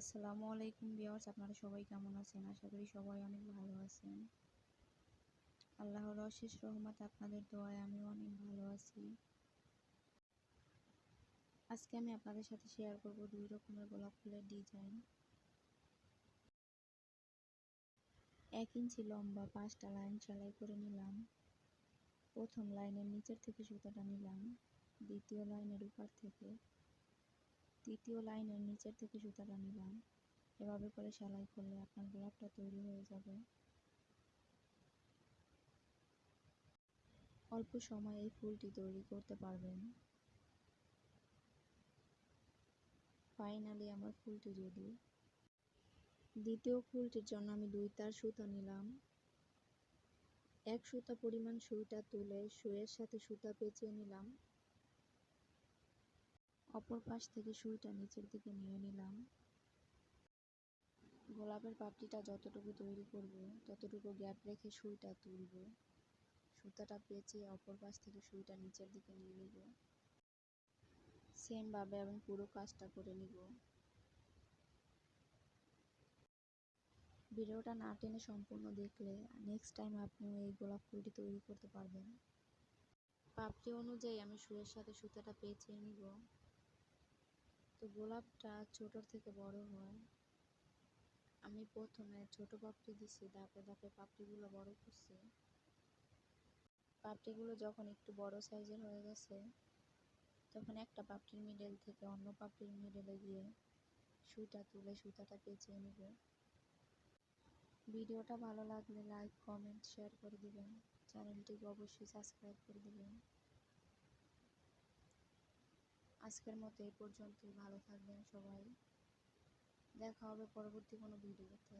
আসসালামু আলাইকুম ভিউয়ার্স, আপনারা সবাই কেমন আছেন? আশা করি সবাই অনেক ভালো আছেন। আল্লাহর অশেষ রহমত আপনাদের দোয়ায় আমিও অনেক ভালো আছি। আজকে আমি আপনাদের সাথে শেয়ার করব দুই রকমের গোলাপ ফুলের ডিজাইন এক ইঞ্চি লম্বা পাঁচটা লাইন সেলাই করে নিলাম। প্রথম লাইনের নিচের থেকে সুতাটা নিলাম। দ্বিতীয় লাইনের উপর থেকে তৃতীয় লাইনের নিচের থেকে সুতাটা নিলাম এভাবে করে সেলাই করলে আপনার গোলাপটা তৈরি হয়ে যাবে। অল্প সময়ে এই ফুলটি তৈরি করতে পারবেন। ফাইনালি আমার ফুলটি রেডি। দ্বিতীয় ফুলটির জন্য আমি দুই তার সুতা নিলাম। এক সুতা পরিমাণ সুইটা তুলে সুয়ের সাথে সুতা পেঁচিয়ে নিলাম। অপর পাশ থেকে সুইটা নিচের দিকে নিয়ে নিলাম। গোলাপের পাপড়িটা যতটুকু তৈরি করব, ততটুকু গ্যাপ রেখে সুইটা তুলব। সুতাটা পেঁচিয়ে অপর পাশ থেকে সুইটা নিচের দিকে নিয়ে নিব। সেমভাবে আমি পুরো কাজটা করে নিব। ভিডিওটা না টেনে সম্পূর্ণ দেখলে নেক্সট টাইম আপনিও এই গোলাপ ফুলটি তৈরি করতে পারবেন। পাপড়ি অনুযায়ী আমি সুয়ের সাথে সুতাটা পেঁচিয়ে নিব। তো গোলাপটা ছোটোর থেকে বড় হয়। আমি প্রথমে ছোট পাপড়ি দিছি, ধাপে ধাপে পাপড়িগুলো বড় করছি। পাপড়িগুলো যখন একটু বড় সাইজের হয়ে গেছে, তখন একটা পাপড়ির মিডল থেকে অন্য পাপড়ির মিডলে গিয়ে সুতা তুলে সুতাটা পেঁচিয়ে নিব। ভিডিওটা ভালো লাগলে লাইক কমেন্ট শেয়ার করে দিবেন। চ্যানেলটিকে অবশ্যই সাবস্ক্রাইব করে দিবেন। আজকের মতো এই পর্যন্তই। ভালো থাকবেন সবাই। দেখা হবে পরবর্তী কোনো ভিডিওতে।